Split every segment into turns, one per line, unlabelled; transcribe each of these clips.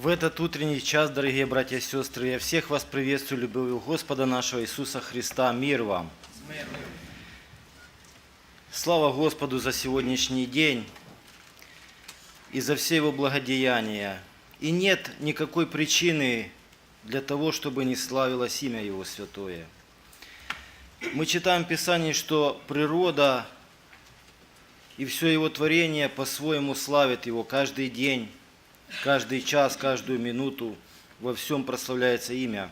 В этот утренний час, дорогие братья и сестры, я всех вас приветствую любовью Господа нашего Иисуса Христа. Мир вам! Слава Господу за сегодняшний день и за все Его благодеяния. И нет никакой причины для того, чтобы не славилось имя Его святое. Мы читаем в Писании, что природа и все Его творение по-своему славит Его каждый день, каждый час, каждую минуту. Во всем прославляется имя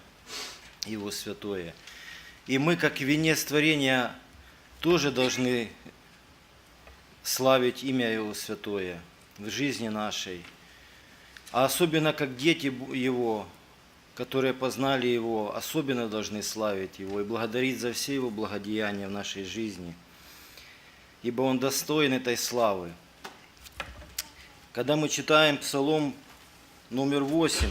Его святое. И мы, как венец творения, тоже должны славить имя Его святое в жизни нашей. А особенно как дети Его, которые познали Его, особенно должны славить Его и благодарить за все Его благодеяния в нашей жизни. Ибо Он достоин этой славы. Когда мы читаем Псалом номер 8,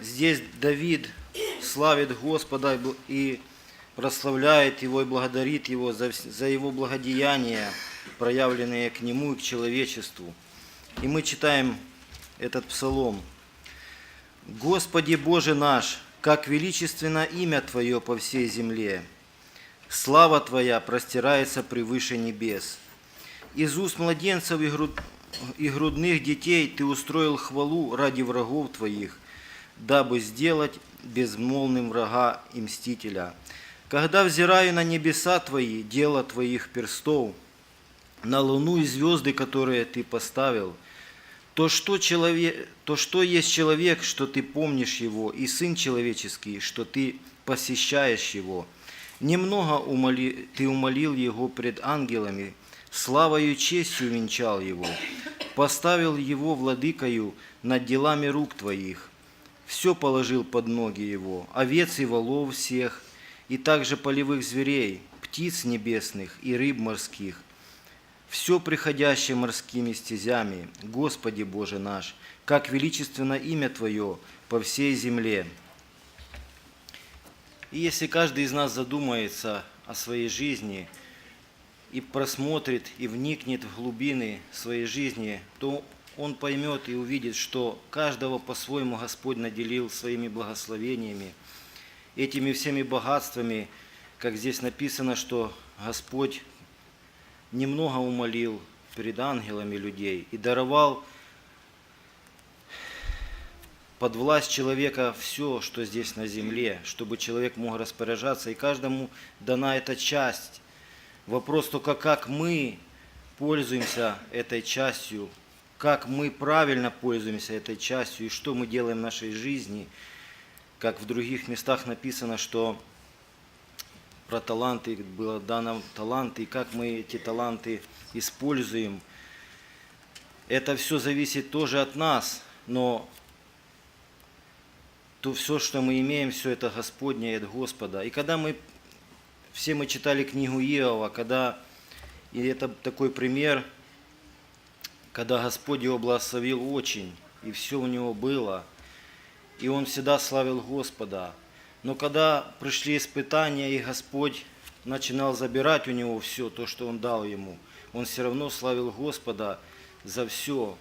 здесь Давид славит Господа и прославляет Его и благодарит Его за, за Его благодеяния, проявленные к Нему и к человечеству. И мы читаем этот псалом. «Господи Боже наш, как величественно имя Твое по всей земле! Слава Твоя простирается превыше небес. Из уст младенцев и, груд... и грудных детей Ты устроил хвалу ради врагов Твоих, дабы сделать безмолвным врага и мстителя. Когда взираю на небеса Твои, дело Твоих перстов, на луну и звезды, которые Ты поставил, то что, человек, то что есть человек, что Ты помнишь его, и Сын человеческий, что Ты посещаешь его. Немного умоли, Ты умолил его пред ангелами, славою честью венчал его, поставил его владыкою над делами рук Твоих, все положил под ноги его, овец и волов всех, и также полевых зверей, птиц небесных и рыб морских, все приходящее морскими стезями, Господи Боже наш, как величественно имя Твое по всей земле. И если каждый из нас задумается о своей жизни и просмотрит и вникнет в глубины своей жизни, то он поймет и увидит, что каждого по-своему Господь наделил своими благословениями, этими всеми богатствами, как здесь написано, что Господь немного умолил перед ангелами людей и даровал под власть человека все, что здесь на земле, чтобы человек мог распоряжаться, и каждому дана эта часть. Вопрос только, как мы пользуемся этой частью, как мы правильно пользуемся этой частью, и что мы делаем в нашей жизни, как в других местах написано, что про таланты, было дано таланты, и как мы эти таланты используем. Это все зависит тоже от нас, но то все, что мы имеем, все это Господне и от Господа. И когда мы, все мы читали книгу Иова, когда, и это такой пример, когда Господь его благословил очень, и все у него было, и он всегда славил Господа – но когда пришли испытания, и Господь начинал забирать у него все то, что Он дал ему, он все равно славил Господа за все.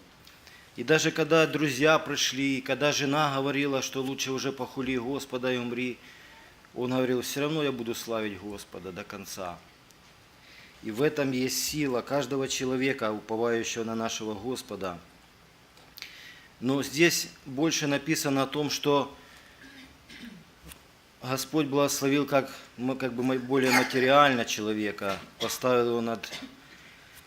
И даже когда друзья пришли, когда жена говорила, что лучше уже похули Господа и умри, он говорил, все равно я буду славить Господа до конца. И в этом есть сила каждого человека, уповающего на нашего Господа. Но здесь больше написано о том, что Господь благословил как, как бы более материально человека, поставил его над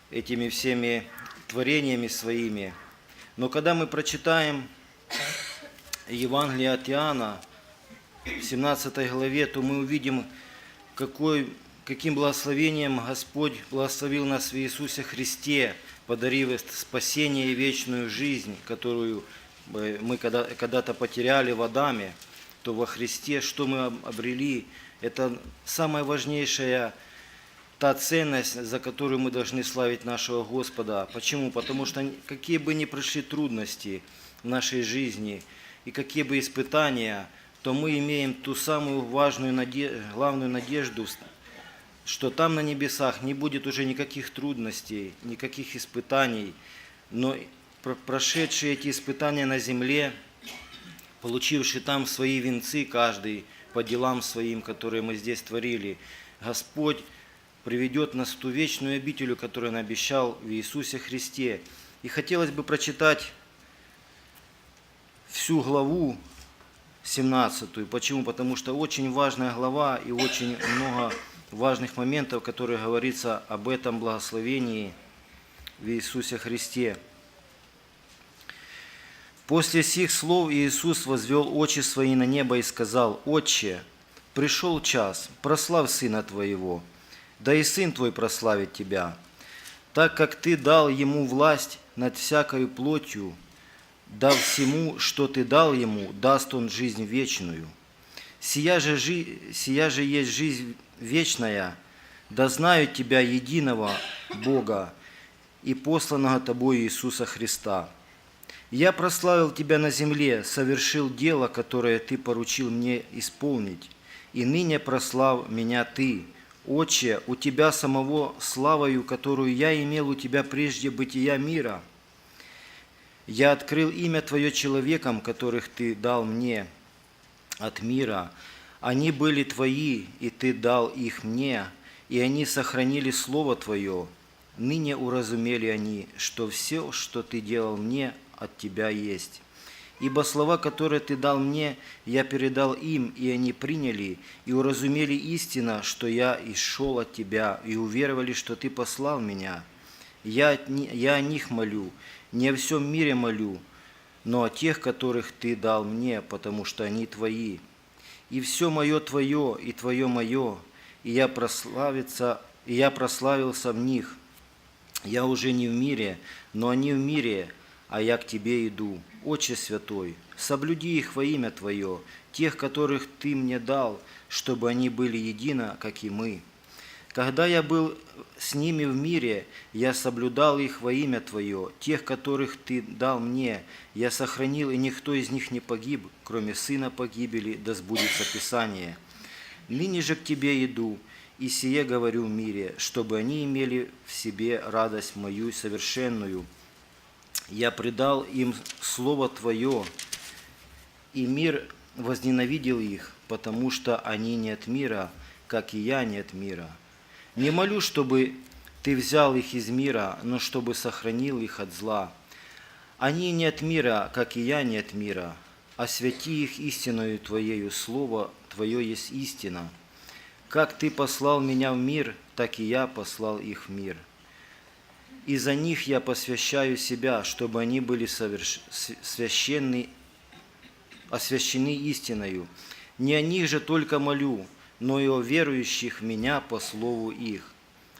этими всеми творениями своими. Но когда мы прочитаем Евангелие от Иоанна в 17 главе, то мы увидим, какой, каким благословением Господь благословил нас в Иисусе Христе, подарив спасение и вечную жизнь, которую мы когда-то потеряли в Адаме то во Христе, что мы обрели, это самая важнейшая та ценность, за которую мы должны славить нашего Господа. Почему? Потому что какие бы ни пришли трудности в нашей жизни и какие бы испытания, то мы имеем ту самую важную, главную надежду, что там на небесах не будет уже никаких трудностей, никаких испытаний, но про- прошедшие эти испытания на земле, получивший там свои венцы каждый по делам своим, которые мы здесь творили, Господь приведет нас в ту вечную обителю, которую Он обещал в Иисусе Христе. И хотелось бы прочитать всю главу 17. Почему? Потому что очень важная глава и очень много важных моментов, которые говорится об этом благословении в Иисусе Христе. После сих слов Иисус возвел очи свои на небо и сказал, «Отче, пришел час, прославь Сына Твоего, да и Сын Твой прославит Тебя, так как Ты дал Ему власть над всякою плотью, да всему, что Ты дал Ему, даст Он жизнь вечную. Сия же, жи- сия же есть жизнь вечная, да знают Тебя единого Бога и посланного Тобой Иисуса Христа. Я прославил Тебя на земле, совершил дело, которое Ты поручил мне исполнить, и ныне прослав меня Ты, Отче, у Тебя самого славою, которую я имел у Тебя прежде бытия мира. Я открыл имя Твое человекам, которых Ты дал мне от мира. Они были Твои, и Ты дал их мне, и они сохранили Слово Твое. Ныне уразумели они, что все, что Ты делал мне, от Тебя есть. Ибо слова, которые Ты дал мне, я передал им, и они приняли, и уразумели истина, что я исшел от Тебя, и уверовали, что Ты послал меня. Я, я о них молю, не о всем мире молю, но о тех, которых Ты дал мне, потому что они Твои. И все мое Твое, и Твое мое, и я, прославиться, и я прославился в них. Я уже не в мире, но они в мире, а я к Тебе иду. Отче Святой, соблюди их во имя Твое, тех, которых Ты мне дал, чтобы они были едино, как и мы. Когда я был с ними в мире, я соблюдал их во имя Твое, тех, которых Ты дал мне, я сохранил, и никто из них не погиб, кроме сына погибели, да сбудется Писание. Ныне же к Тебе иду, и сие говорю в мире, чтобы они имели в себе радость мою совершенную. Я предал им Слово Твое, и мир возненавидел их, потому что они не от мира, как и я не от мира. Не молю, чтобы Ты взял их из мира, но чтобы сохранил их от зла. Они не от мира, как и я не от мира. Освяти их истиною Твоею, Слово Твое есть истина. Как Ты послал меня в мир, так и я послал их в мир. И за них я посвящаю себя, чтобы они были соверш... священны, освящены истиною. Не о них же только молю, но и о верующих меня по слову их.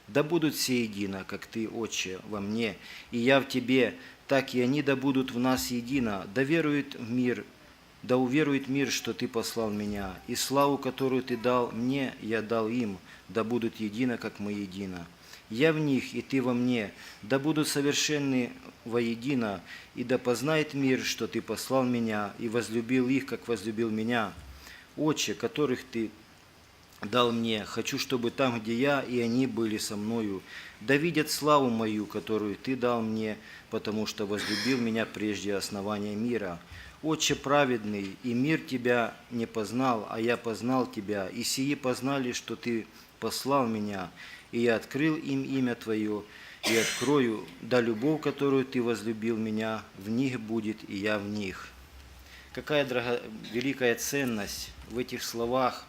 Да будут все едино, как Ты, Отче, во мне, и я в Тебе, так и они да будут в нас едино, да верует в мир, да уверует мир, что Ты послал меня, и славу, которую Ты дал мне, я дал им, да будут едино, как мы едино. Я в них, и Ты во мне, да будут совершенны воедино, и да познает мир, что Ты послал меня, и возлюбил их, как возлюбил меня. Отче, которых Ты дал мне, хочу, чтобы там, где я, и они были со мною, да видят славу мою, которую Ты дал мне, потому что возлюбил меня прежде основания мира. Отче праведный, и мир Тебя не познал, а я познал Тебя, и сии познали, что Ты послал меня, и я открыл им имя Твое, и открою, да любовь, которую Ты возлюбил меня, в них будет, и я в них». Какая дорого... великая ценность в этих словах,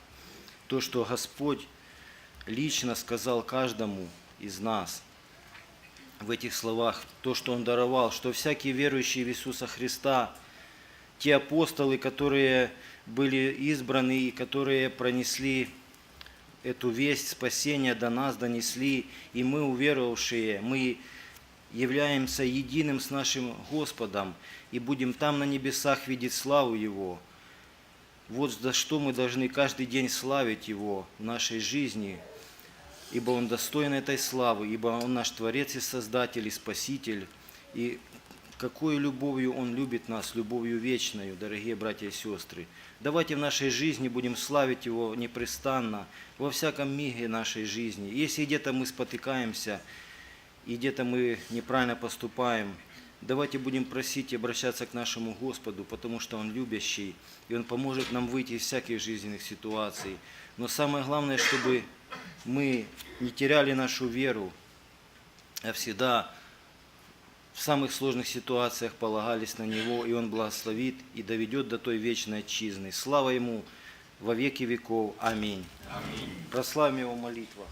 то, что Господь лично сказал каждому из нас в этих словах, то, что Он даровал, что всякие верующие в Иисуса Христа, те апостолы, которые были избраны и которые пронесли эту весть спасения до нас, донесли, и мы, уверовавшие, мы являемся единым с нашим Господом и будем там на небесах видеть славу Его. Вот за что мы должны каждый день славить Его в нашей жизни, ибо Он достоин этой славы, ибо Он наш Творец и Создатель, и Спаситель, и какой любовью Он любит нас, любовью вечною, дорогие братья и сестры. Давайте в нашей жизни будем славить Его непрестанно, во всяком миге нашей жизни. Если где-то мы спотыкаемся, и где-то мы неправильно поступаем, Давайте будем просить и обращаться к нашему Господу, потому что Он любящий, и Он поможет нам выйти из всяких жизненных ситуаций. Но самое главное, чтобы мы не теряли нашу веру, а всегда в самых сложных ситуациях полагались на Него, и Он благословит и доведет до той вечной отчизны. Слава Ему во веки веков. Аминь. Прославим Его молитвах.